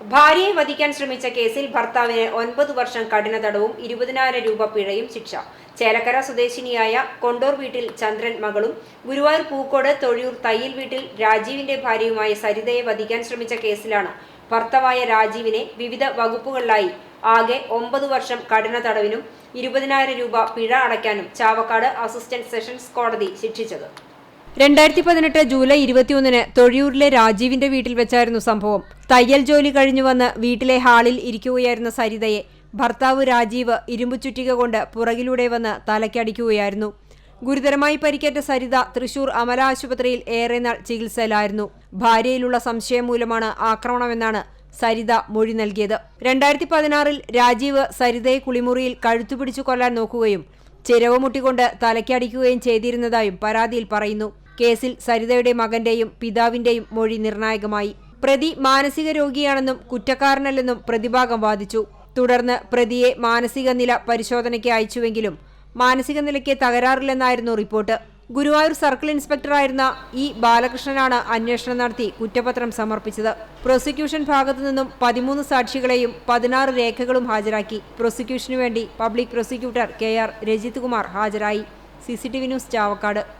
ഭാര്യയെ വധിക്കാൻ ശ്രമിച്ച കേസിൽ ഭർത്താവിന് ഒൻപത് വർഷം കഠിന തടവും ഇരുപതിനായിരം രൂപ പിഴയും ശിക്ഷ. ചേലക്കര സ്വദേശിനിയായ കൊണ്ടോർ വീട്ടിൽ ചന്ദ്രൻ മകളും ഗുരുവായൂർ പൂക്കോട് തൊഴിയൂർ തയ്യിൽ വീട്ടിൽ രാജീവിന്റെ ഭാര്യയുമായ സരിതയെ വധിക്കാൻ ശ്രമിച്ച കേസിലാണ് ഭർത്താവായ രാജീവിനെ വിവിധ വകുപ്പുകളിലായി ആകെ ഒമ്പത് വർഷം കഠിന തടവിനും ഇരുപതിനായിരം രൂപ പിഴ അടയ്ക്കാനും ചാവക്കാട് അസിസ്റ്റന്റ് സെഷൻസ് കോടതി ശിക്ഷിച്ചത്. രണ്ടായിരത്തി പതിനെട്ട് ജൂലൈ ഇരുപത്തിയൊന്നിന് തൊഴിയൂരിലെ രാജീവിന്റെ വീട്ടിൽ വെച്ചായിരുന്നു സംഭവം. തയ്യൽ ജോലി കഴിഞ്ഞു വന്ന് വീട്ടിലെ ഹാളിൽ ഇരിക്കുകയായിരുന്ന സരിതയെ ഭർത്താവ് രാജീവ് ഇരുമ്പു ചുറ്റിക കൊണ്ട് പുറകിലൂടെ വന്ന് തലയ്ക്കടിക്കുകയായിരുന്നു ഗുരുതരമായി പരിക്കേറ്റ സരിത തൃശൂർ അമല ആശുപത്രിയിൽ ഏറെ നാൾ ചികിത്സയിലായിരുന്നു. ഭാര്യയിലുള്ള സംശയം മൂലമാണ് ആക്രമണമെന്നാണ് സരിത മൊഴി നൽകിയത്. രണ്ടായിരത്തി പതിനാറിൽ രാജീവ് സരിതയെ കുളിമുറിയിൽ കഴുത്തുപിടിച്ചു കൊല്ലാൻ നോക്കുകയും ചിരവ് മുട്ടിക്കൊണ്ട് തലയ്ക്കടിക്കുകയും ചെയ്തിരുന്നതായും പരാതിയിൽ പറയുന്നു. കേസിൽ സരിതയുടെ മകന്റെയും പിതാവിന്റെയും മൊഴി നിർണായകമായി. പ്രതി മാനസിക രോഗിയാണെന്നും കുറ്റക്കാരനല്ലെന്നും പ്രതിഭാഗം വാദിച്ചു. തുടർന്ന് പ്രതിയെ മാനസിക നില പരിശോധനയ്ക്ക് അയച്ചുവെങ്കിലും മാനസിക നിലയ്ക്ക് തകരാറില്ലെന്നായിരുന്നു റിപ്പോർട്ട്. ഗുരുവായൂർ സർക്കിൾ ഇൻസ്പെക്ടറായിരുന്ന ഇ ബാലകൃഷ്ണനാണ് അന്വേഷണം നടത്തി കുറ്റപത്രം സമർപ്പിച്ചത്. പ്രോസിക്യൂഷൻ ഭാഗത്തു നിന്നും പതിമൂന്ന് സാക്ഷികളെയും പതിനാറ് രേഖകളും ഹാജരാക്കി. പ്രോസിക്യൂഷനു വേണ്ടി public prosecutor K R Rajith Kumar ഹാജരായി. C news Chavakkad.